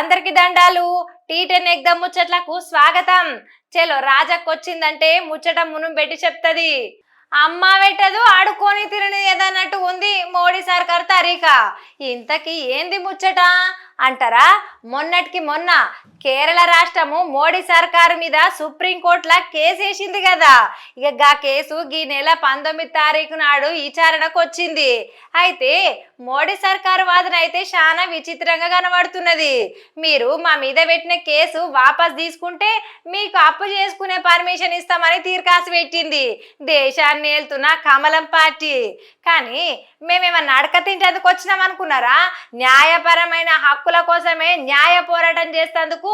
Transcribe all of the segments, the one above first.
అందరికి దండాలు. Tea ten ఎగ్దమ్ ముచ్చట్లకు స్వాగతం. చలో రాజాకొచ్చిందంటే ముచ్చట మును పెట్టి చెప్తది. అమ్మ పెట్టదు ఆడుకొని తినని ఏదన్నట్టు ఉంది మోడీ సర్కార్ తరీక ఇంతకీ ఏంది ముచ్చట? అంటారా? మొన్నటికి మొన్న కేరళ రాష్ట్రము మోడీ సర్కారు మీద సుప్రీంకోర్టుల కేసు వేసింది కదా. ఇక గా కేసు ఈ నెల పంతొమ్మిది తారీఖు నాడు విచారణకు వచ్చింది. అయితే మోడీ సర్కారు వాదన అయితే చాలా విచిత్రంగా కనబడుతున్నది. మీరు మా మీద పెట్టిన కేసు వాపస్ తీసుకుంటే మీకు అప్పు చేసుకునే పర్మిషన్ ఇస్తామని తీర్కాసు పెట్టింది. దేశాన్ని వెళ్తున్న కమలం పార్టీ. కానీ మేమేమన్నా అడక తింటేందుకు వచ్చినాం అనుకున్నారా న్యాయపరమైన హక్కుల కోసమే న్యాయ పోరాటం చేసేందుకు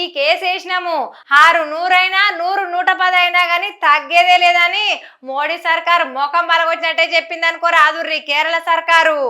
ఈ కేసు వేసినాము. ఆరు నూరైనా నూరు నూట పది అయినా కానీ తగ్గేదే లేదని మోడీ సర్కారు మొఖం బలగొచ్చినట్టే చెప్పింది అనుకోరాదుర్రి కేరళ సర్కారు.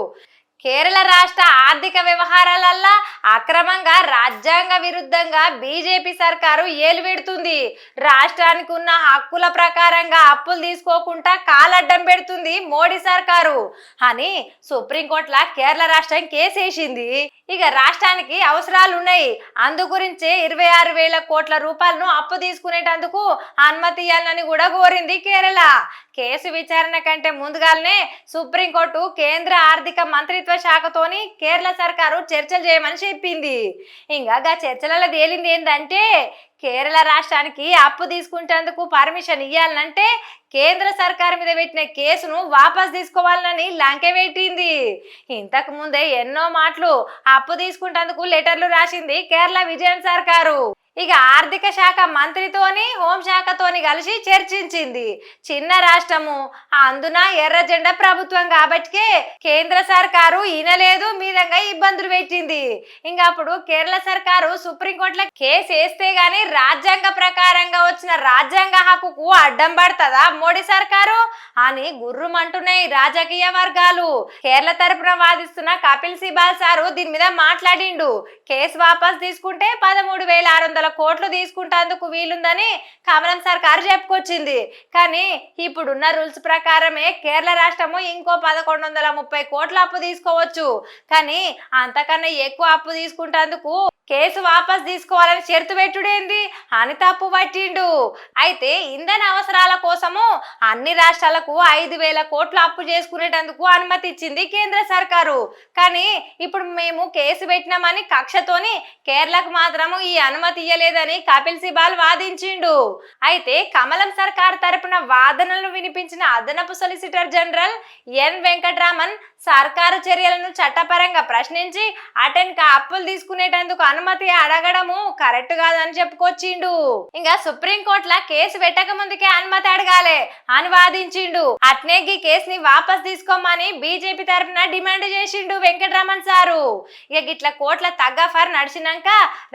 కేరళ రాష్ట్ర ఆర్థిక వ్యవహారాలల్లా అక్రమంగా రాజ్యాంగ విరుద్ధంగా బీజేపీ సర్కారు ఏలుపెడుతుంది రాష్ట్రానికి ఉన్న హక్కుల ప్రకారంగా అప్పులు తీసుకోకుండా కాలడ్డం పెడుతుంది మోడీ సర్కారు. అని సుప్రీంకోర్టుల కేరళ రాష్ట్రం కేసేసింది ఇక రాష్ట్రానికి అవసరాలు ఉన్నాయి అందు గురించే ఇరవై ఆరు వేల కోట్ల రూపాయలను అప్పు తీసుకునేటందుకు అనుమతి ఇవ్వాలని కూడా కోరింది కేరళ. కేసు విచారణ కంటే ముందుగానే సుప్రీంకోర్టు కేంద్ర ఆర్థిక మంత్రిత్వ శాఖతోని కేరళ సర్కారు చర్చలు చేయమని చెప్పింది. ఇంకా గా చర్చలలో తేలింది ఏంటంటే కేరళ రాష్ట్రానికి అప్పు తీసుకుంటేందుకు పర్మిషన్ ఇవ్వాలంటే కేంద్ర సర్కార్ మీద పెట్టిన కేసును వాపస్ తీసుకోవాలని లంకె పెట్టింది. ఇంతకు ముందే ఎన్నో మాటలు అప్పు తీసుకుంటేందుకు లెటర్లు రాసింది కేరళ విజయన్ సర్కారు. ఇక ఆర్థిక శాఖ మంత్రితోని హోంశాఖతోని కలిసి చర్చించింది. చిన్న రాష్ట్రము అందున ఎర్ర జెండా ప్రభుత్వం కాబట్టికే కేంద్ర సర్కారు ఈనలేదు మీదంగా ఇబ్బందులు పెట్టింది. ఇంకా అప్పుడు కేరళ సర్కారు సుప్రీంకోర్టులో కేసు వేస్తే గానీ రాజ్యాంగ ప్రకారంగా వచ్చిన రాజ్యాంగ హక్కుకు అడ్డం పడుతుందా మోడీ సర్కారు? అని గుర్రుమంటున్నాయి రాజకీయ వర్గాలు. కేరళ తరపున వాదిస్తున్న కపిల్ సిబాల్ సారు దీని మీద మాట్లాడిండు. కేసు వాపస్ తీసుకుంటే పదమూడు వేల ఆరు వందల కోట్లు తీసుకుంటేందుకు వీలుందని కమలం సర్కారు చెప్పుకొచ్చింది. కానీ ఇప్పుడున్న రూల్స్ ప్రకారమే కేరళ రాష్ట్రము ఇంకో పదకొండు వందల ముప్పై కోట్ల అప్పు తీసుకోవచ్చు. కానీ అంతకన్నా ఎక్కువ అప్పు తీసుకుంటేందుకు కేసు వాపస్ తీసుకోవాలని షరతు పెట్టుడేంది అని తప్పు పట్టిండు. అయితే ఇంధన అవసరాల కోసము అన్ని రాష్ట్రాలకు ఐదు వేల కోట్లు అప్పు చేసుకునేటందుకు అనుమతి ఇచ్చింది కేంద్ర సర్కారు. కానీ ఇప్పుడు మేము కేసు పెట్టినామని కక్షతోని కేరళకు మాత్రము ఈ అనుమతి ఇయ్యలేదని కపిల్ సిబాల్ వాదించిండు. అయితే కమలం సర్కార్ తరపున వాదనలు వినిపించిన అదనపు సొలిసిటర్ జనరల్ ఎన్ వెంకట్రామన్ సర్కారు చర్యలను చట్టపరంగా ప్రశ్నించి అటెన్క అప్పులు తీసుకునేటందుకు అనుమతి అడగడము కరెక్ట్ కాదని చెప్పుకొచ్చిండు. ఇంకా సుప్రీం కోర్టుల కేసు పెట్టక ముందుకే అనుమతి అడగాలే అని వాదించిండు. అట్నే ఈ కేసుని వాపస్ తీసుకోమని బీజేపీ తరఫున డిమాండ్ చేసిండు వెంకటరమణ్ సారు. ఇక గిట్ల కోట్ల తగ్గఫర్ నడిచినాక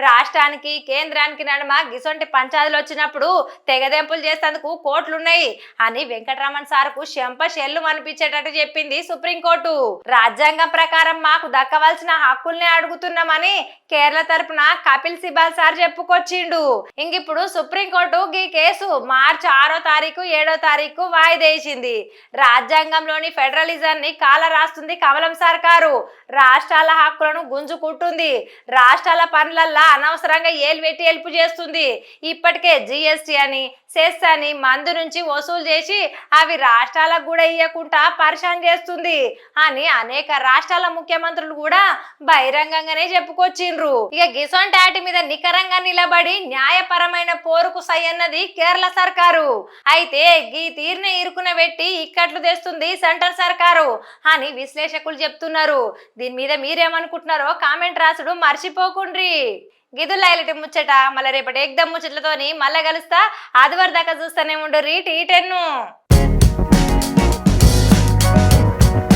రాష్ట్రానికి కేంద్రానికి నడుమ గిసొంటి పంచాయతీలు వచ్చినప్పుడు తెగదెంపులు చేసేందుకు కోట్లున్నాయి అని వెంకటరమణ్ సార్కు శంప షెల్లు అనిపించేటట్టు చెప్పింది సుప్రీంకోర్టు. రాజ్యాంగం ప్రకారం మాకు దక్కవలసిన హక్కుల్ని అడుగుతున్నామని కేరళ తరపున కపిల్ సిబాల్ సార్ చెప్పుకొచ్చిండు. ఇంకిప్పుడు సుప్రీంకోర్టు ఈ కేసు మార్చి ఆరో తారీఖు ఏడో తారీఖు వాయిదేసింది. రాజ్యాంగంలోని ఫెడరలిజం ని కాల రాస్తుంది కమలం సర్కారు. రాష్ట్రాల హక్కులను గుంజుకుంటుంది రాష్ట్రాల పనులల్లా అనవసరంగా ఏలు పెట్టి చేస్తుంది. ఇప్పటికే జిఎస్టి అని సెస్ అని మందు నుంచి వసూలు చేసి అవి రాష్ట్రాలకు కూడా ఇవ్వకుండా పరిశాన్ చేస్తుంది. అని అనేక రాష్ట్రాల ముఖ్యమంత్రులు కూడా బహిరంగంగానే చెప్పుకొచ్చిండ్రు. ఇక గిసొంటి వాటి మీద నికరంగా నిలబడి న్యాయపరమైన పోరుకు సై అన్నది కేరళ సర్కారు. అయితే ఈ తీరుని ఇరుకున పెట్టి ఇక్కట్లు తెస్తుంది సెంటర్ సర్కారు అని విశ్లేషకులు చెప్తున్నారు. దీని మీద మీరేమనుకుంటున్నారో కామెంట్ రాసుడు మర్చిపోకుండ్రి. గిదుల్లా ముచ్చట మళ్ళీ రేపటి ఎగ్దమ్ ముచ్చట్లతోని మళ్ళా కలుస్తా. ఆదివారం దాకా చూస్తూనే ఉండు రీ టీ టెన్ను.